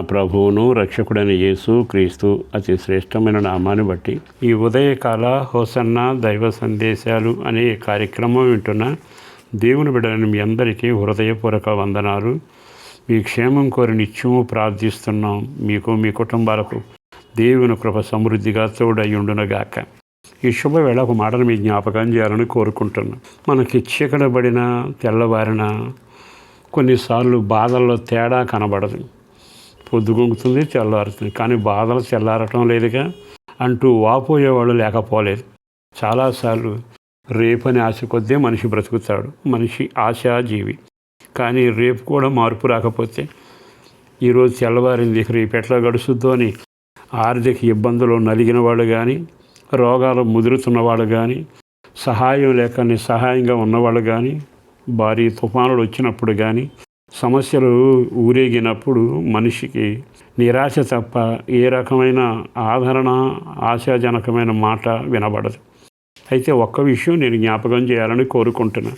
ప్రభువును రక్షకుడైన యేసు క్రీస్తు అతి శ్రేష్టమైన నామాన్ని బట్టి ఈ ఉదయకాల హోసన్న దైవ సందేశాలు అనే కార్యక్రమం వింటున్న దేవుని బిడ్డలను మీ అందరికీ హృదయపూర్వక వందనాలు. మీ క్షేమం కోరి నిత్యము ప్రార్థిస్తున్నాం మీకు మీ కుటుంబాలకు. దేవుని కృప సమృద్ధిగా తోడయ్యుండునగాక ఈ శుభవేళ ఒక మాటను మీ జ్ఞాపకం చేయాలని కోరుకుంటున్నాం. మనకి చీకటబడిన తెల్లవారిన కొన్నిసార్లు బాధల్లో తేడా కనబడదు. పొద్దుగొంగుతుంది తెల్లారుతుంది కానీ బాధలు తెల్లారటం లేదుగా అంటూ వాపోయేవాళ్ళు లేకపోలేదు. చాలాసార్లు రేపని ఆశ కొద్దే మనిషి బ్రతుకుతాడు. మనిషి ఆశాజీవి. కానీ రేపు కూడా మార్పు రాకపోతే ఈరోజు తెల్లవారింది రేపు ఎట్లా గడుస్తుందో అని ఆర్థిక ఇబ్బందులు నలిగిన వాళ్ళు కానీ రోగాలు ముదురుతున్న వాళ్ళు కానీ సహాయం లేక నిస్సహాయంగా ఉన్నవాళ్ళు కానీ భారీ తుఫానులు వచ్చినప్పుడు కానీ సమస్యలు ఊరేగినప్పుడు మనిషికి నిరాశ తప్ప ఏ రకమైన ఆదరణ ఆశాజనకమైన మాట వినబడదు. అయితే ఒక్క విషయం నేను జ్ఞాపకం చేయాలని కోరుకుంటున్నాను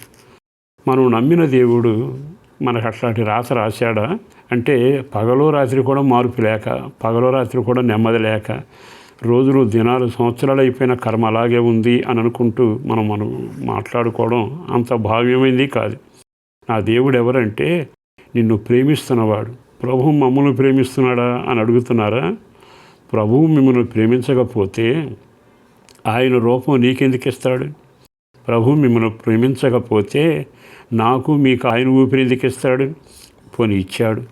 మనం నమ్మిన దేవుడు మనకు అట్లాంటి రాత రాశాడా? అంటే పగలో రాత్రి కూడా మార్పు లేక పగలో రాత్రి కూడా నెమ్మది లేక రోజులు దినాలు సంవత్సరాలు అయిపోయిన కర్మ అలాగే ఉంది అని అనుకుంటూ మనం మనం మాట్లాడుకోవడం అంత భావ్యమైంది కాదు. నా దేవుడు ఎవరంటే నిన్ను ప్రేమిస్తున్నవాడు. ప్రభు మమ్మల్ని ప్రేమిస్తున్నాడా అని అడుగుతున్నారా? ప్రభువు మిమ్మల్ని ప్రేమించకపోతే ఆయన రూపం నీకెందుకు ఇస్తాడు? ప్రభు మిమ్మల్ని ప్రేమించకపోతే నాకు మీకు ఆయన ఊపిరి ఎందుకు ఇస్తాడు? పోనీ ఇచ్చాడు.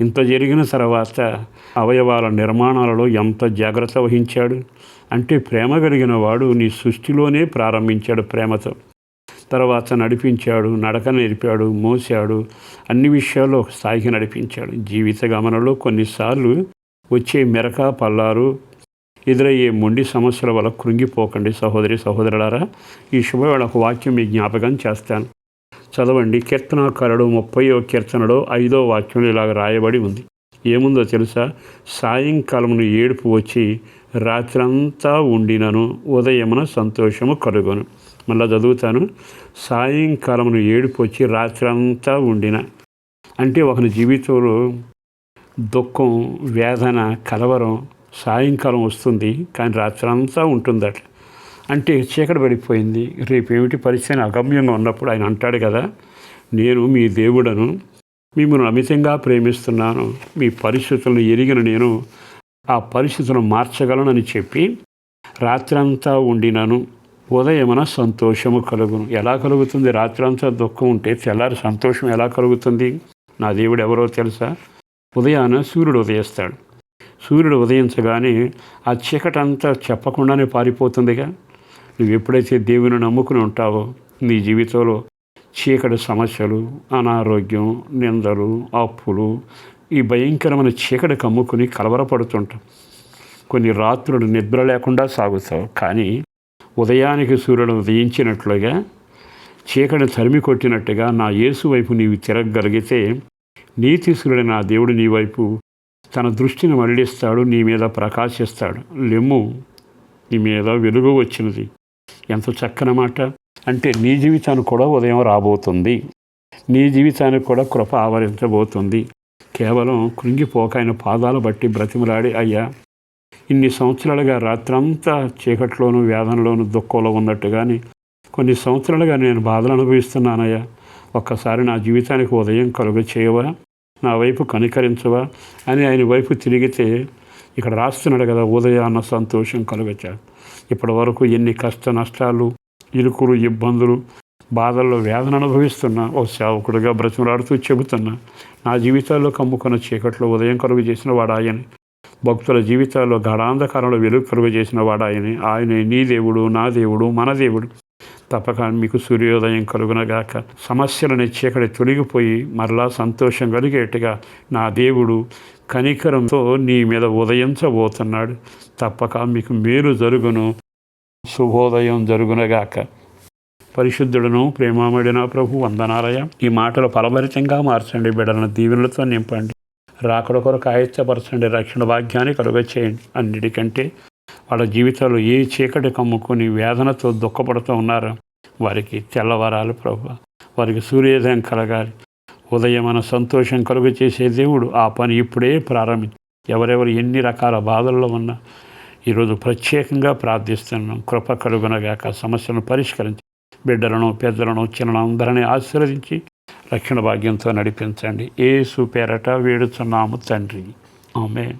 ఇంత జరిగిన తర్వాత అవయవాల నిర్మాణాలలో ఎంత జాగ్రత్త వహించాడు? అంటే ప్రేమ కలిగిన వాడు నీ సృష్టిలోనే ప్రారంభించాడు ప్రేమతో. తర్వాత నడిపించాడు నడక నేర్పాడు మోసాడు అన్ని విషయాల్లో ఒక స్థాయికి నడిపించాడు. జీవిత గమనంలో కొన్నిసార్లు వచ్చే మెరక పల్లారు ఎదురయ్యే మొండి సమస్యల వల్ల కృంగిపోకండి సహోదరి సహోదరులారా. ఈ శుభవేళ ఒక వాక్యం మీ జ్ఞాపకం చేస్తాను. చదవండి. కీర్తనాకారుడు ముప్పయో కీర్తనలో ఐదో వాక్యంలో ఇలాగ రాయబడి ఉంది. ఏముందో తెలుసా? సాయంకాలమును ఏడుపు వచ్చి రాత్రంతా ఉండినను ఉదయమున సంతోషము కలుగును. మళ్ళా చదువుతాను. సాయంకాలమును ఏడుపు వచ్చి రాత్రంతా ఉండిన. అంటే ఒకని జీవితంలో దుఃఖం వేదన కలవరం సాయంకాలం వస్తుంది కానీ రాత్రంతా ఉంటుందట. అంటే చీకటి పడిపోయింది. రేపు ఏమిటి పరిస్థితి అగమ్యంగా ఉన్నప్పుడు ఆయన అంటాడు కదా నేను మీ దేవుడను మిమ్మల్ని అమితంగా ప్రేమిస్తున్నాను మీ పరిస్థితులను ఎరిగిన నేను ఆ పరిస్థితులను మార్చగలనని చెప్పి రాత్రంతా ఉండినాను. ఉదయమున సంతోషము కలుగును. ఎలా కలుగుతుంది? రాత్రంతా దుఃఖం ఉంటే తెల్లారి సంతోషం ఎలా కలుగుతుంది? నా దేవుడు ఎవరో తెలుసా? ఉదయాన సూర్యుడు ఉదయిస్తాడు. సూర్యుడు ఉదయించగానే ఆ చీకటంతా చెప్పకుండానే పారిపోతుందిగా. నువ్వు ఎప్పుడైతే దేవుని నమ్ముకుని ఉంటావో నీ జీవితంలో చీకటి సమస్యలు అనారోగ్యం నిందలు అప్పులు ఈ భయంకరమైన చీకటి కమ్ముకుని కలవరపడుతుంటాం. కొన్ని రాత్రులు నిద్ర లేకుండా సాగుతావు. కానీ ఉదయానికి సూర్యుడు ఉదయించినట్లుగా చీకటి తరిమి కొట్టినట్టుగా నా యేసు వైపు నీవు తిరగగలిగితే నీతి సూర్యుడు నా దేవుడు నీ వైపు తన దృష్టిని మళ్ళిస్తాడు నీ మీద ప్రకాశిస్తాడు. లెమ్ము నీ మీద వెలుగు వచ్చినది. ఎంత చక్కని మాట. అంటే నీ జీవితానికి కూడా ఉదయం రాబోతుంది. నీ జీవితానికి కూడా కృప ఆవరించబోతుంది. కేవలం కృంగిపోక ఆయన పాదాలు బట్టి బ్రతిమలాడి అయ్యా ఇన్ని సంవత్సరాలుగా రాత్రంతా చీకట్లోను వేదనలోను దుఃఖంలో ఉన్నట్టుగాని కొన్ని సంవత్సరాలుగా నేను బాధలు అనుభవిస్తున్నానయ్యా. ఒక్కసారి నా జీవితానికి ఉదయం కలుగ చేయవా? నా వైపు కనికరించవా? అని ఆయన వైపు తిరిగితే ఇక్కడ రాస్తున్నాడు కదా ఉదయాన్న సంతోషం కలుగచ్చాడు ఇప్పటి వరకు ఎన్ని కష్ట నష్టాలు ఇరుకులు ఇబ్బందులు బాధల్లో వేదన అనుభవిస్తున్నా ఓ సేవకుడిగా బ్రతిమలాడుతూ చెబుతున్నా నా జీవితాల్లో కమ్ముకున్న చీకట్లో ఉదయం కలుగు చేసిన వాడు ఆయన. భక్తుల జీవితాల్లో గడాంధకారంలో వెలుగు కలుగు చేసిన వాడు ఆయనే ఆయనే నీ దేవుడు నా దేవుడు మన దేవుడు. తప్పక మీకు సూర్యోదయం కలుగునగాక సమస్యలని చీకటి తొలగిపోయి మరలా సంతోషం కలిగేట్టుగా నా దేవుడు కనికరంతో నీ మీద ఉదయించబోతున్నాడు. తప్పక మీకు మేలు జరుగును. శుభోదయం జరుగునగాక. పరిశుద్ధుడును ప్రేమామడిన ప్రభు వందనాలయ. ఈ మాటలు ఫలభరితంగా మార్చండి. బిడ్డలను దీవెనలతో నింపండి. రాకడ కొరకు ఆయత్తపరచండి రక్షణ భాగ్యాన్ని కలుగ చేయండి అన్నిటికంటే వాళ్ళ జీవితాలు ఏ చీకటి కమ్ముకొని వేదనతో దుఃఖపడుతూ ఉన్నారో వారికి తెల్లవరాలు ప్రభు వారికి సూర్యోదయం కలగాలి. ఉదయమైన సంతోషం కలుగ చేసే దేవుడు ఆ పని ఇప్పుడే ప్రారంభించి ఎవరెవరు ఎన్ని రకాల బాధల్లో ఉన్నా ఈరోజు ప్రత్యేకంగా ప్రార్థిస్తున్నాం. కృప కలుగునగాక సమస్యను పరిష్కరించి బిడ్డలను పెద్దలను చిన్న అందరినీ ఆశీర్వదించి రక్షణ భాగ్యంతో నడిపించండి. ఏ పేరట వేడుచున్నాము తండ్రి. ఆమె